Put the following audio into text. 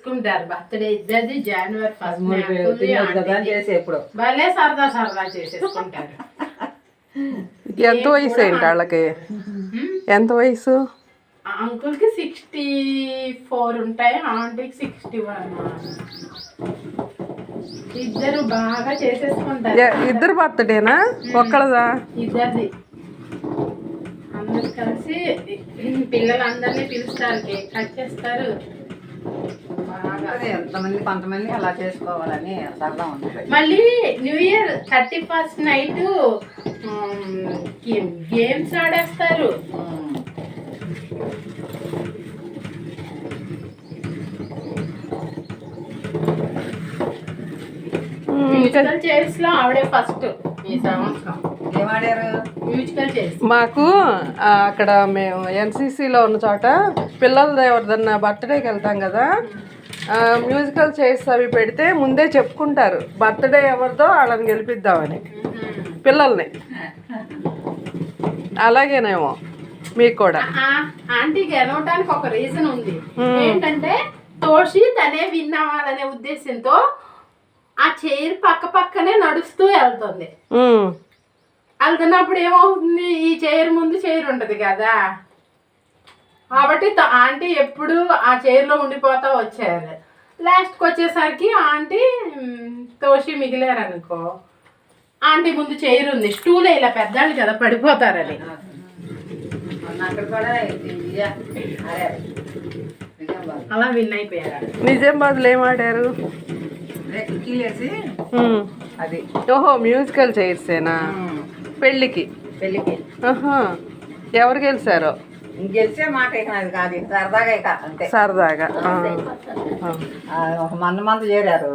చేసుకుంటారు. బర్త్డే ఇద్దరిది జనవరి ఫస్ట్ భలే సరదా సరదా చేసేసుకుంటారు. ఎంత వయసు ఏంటి వాళ్ళకి? ఎంత వయసు? అంకుల్కి సిక్స్టీ ఫోర్ ఉంటాయి ఆంటీకి సిక్స్టీ వన్ ఇద్దరు బాగా చేసేసుకుంటారు. ఇద్దరు బర్త్డేనా? ఒక్కళ్ళదా? ఇద్దరిది. అందరు కలిసి పిల్లలందరినీ పిలుస్తారు కేక్ కట్ చేస్తారు. ఎంతమంది కొంతమంది అలా చేసుకోవాలని సరదా ఉంటుంది మళ్ళీ new year thirty first night games ఆడేస్తారు. Musical చైర్స్లో ఆవిడే ఫస్ట్ ఈ సంవత్సరం. మ్యూజికల్ చైర్స్ మాకు అక్కడ మేము ఎన్సీసీలో ఉన్న చోట పిల్లలది ఎవరిదన్నా బర్త్డేకి వెళ్తాం కదా. మ్యూజికల్ చైర్స్ అవి పెడితే ముందే చెప్పుకుంటారు. బర్త్డే ఎవరిదో వాళ్ళని గెలిపిద్దామని. పిల్లల్ని. అలాగేనేమో. మీకు కూడా. ఆంటీ గెలవడానికి ఒక రీజన్ ఉంది. ఏంటంటే తోషి తనే విన్ అవ్వాలనే ఉద్దేశంతో ఆ చైర్ పక్క పక్కనే నడుస్తూ వెళ్తుంది. వెళ్తున్నప్పుడు ఏమవుతుంది? ఈ చైర్ ముందు చైర్ ఉంటది కదా. కాబట్టి ఆంటీ ఎప్పుడు ఆ చైర్లో ఉండిపోతా వచ్చారు. లాస్ట్కి వచ్చేసరికి ఆంటీ తోషి మిగిలారు అనుకో ఆంటీ ముందు చైర్ ఉంది. స్టూల్ ఇలా పెద్దాళ్ళు కదా పడిపోతారని. అలా విన్ అయిపోయారు. నిజామాబాద్లో ఏం ఆడారు? అదే. ఓహో మ్యూజికల్ చైర్సేనా. పెళ్ళికి. పెళ్ళికి. ఎవరు గెలిచారో? గెలిచే మాట ఇక అది కాదు ఇక సరదాగా ఇక అంతే. సరదాగా. ఒక మంద మంది చేరారు.